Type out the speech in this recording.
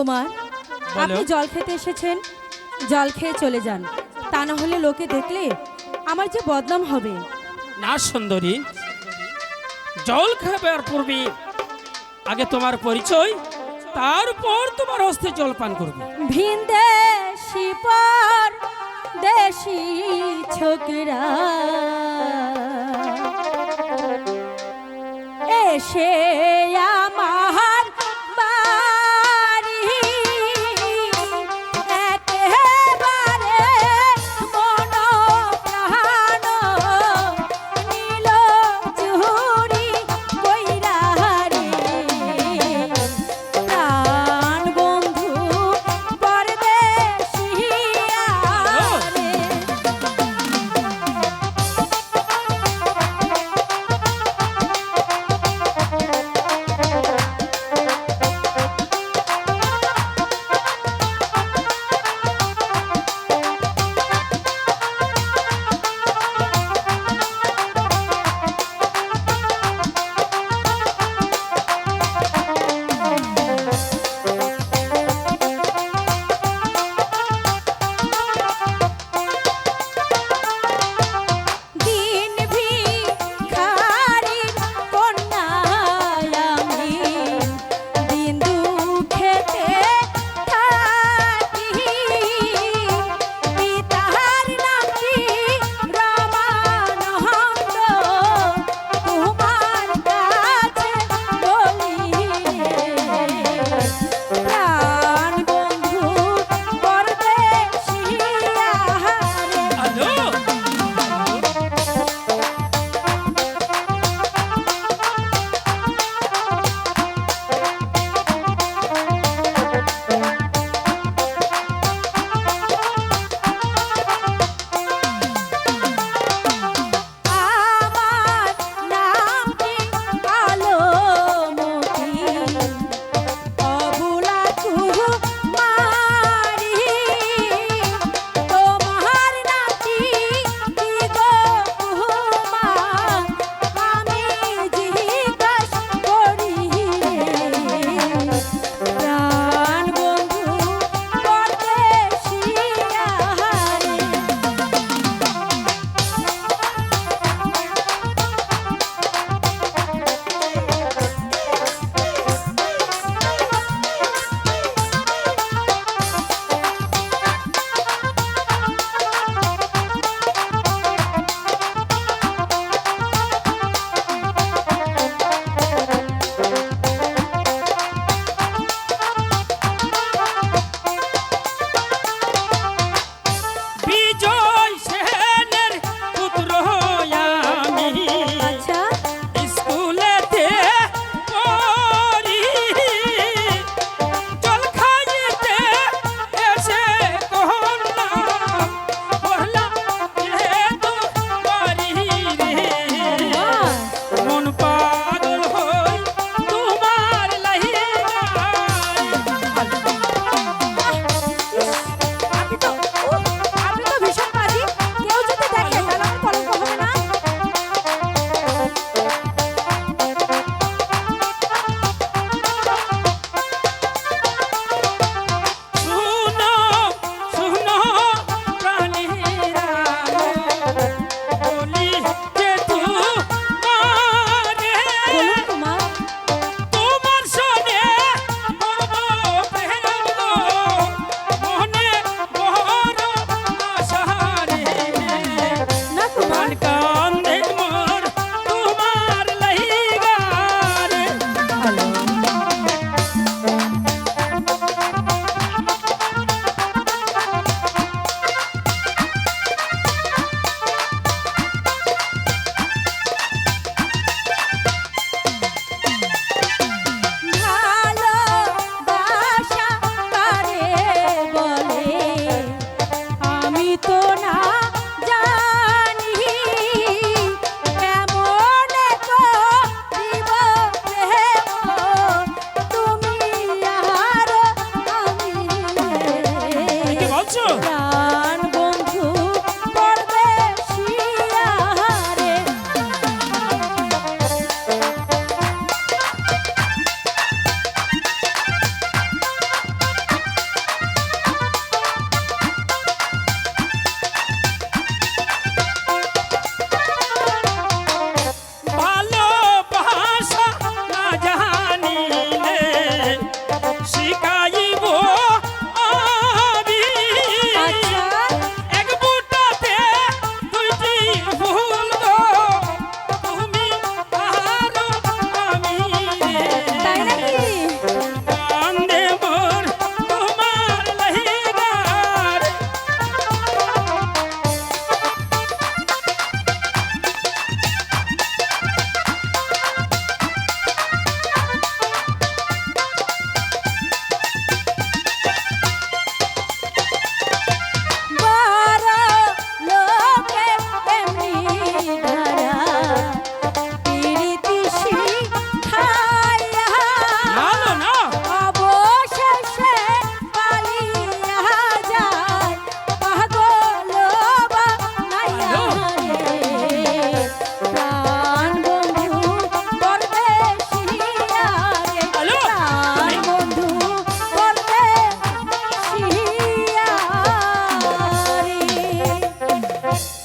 কুমার আপনি জল খেতে এসেছেন? জল খেয়ে চলে যান। তা না হলে লোকে দেখলে আমার যে বদনাম হবে। না সুন্দরী জল খাবার পূর্বে আগে তোমার পরিচয় তারপর তোমার হস্তে জল পান করবে। ভিন দেশি দেশি ছোকরা। এসে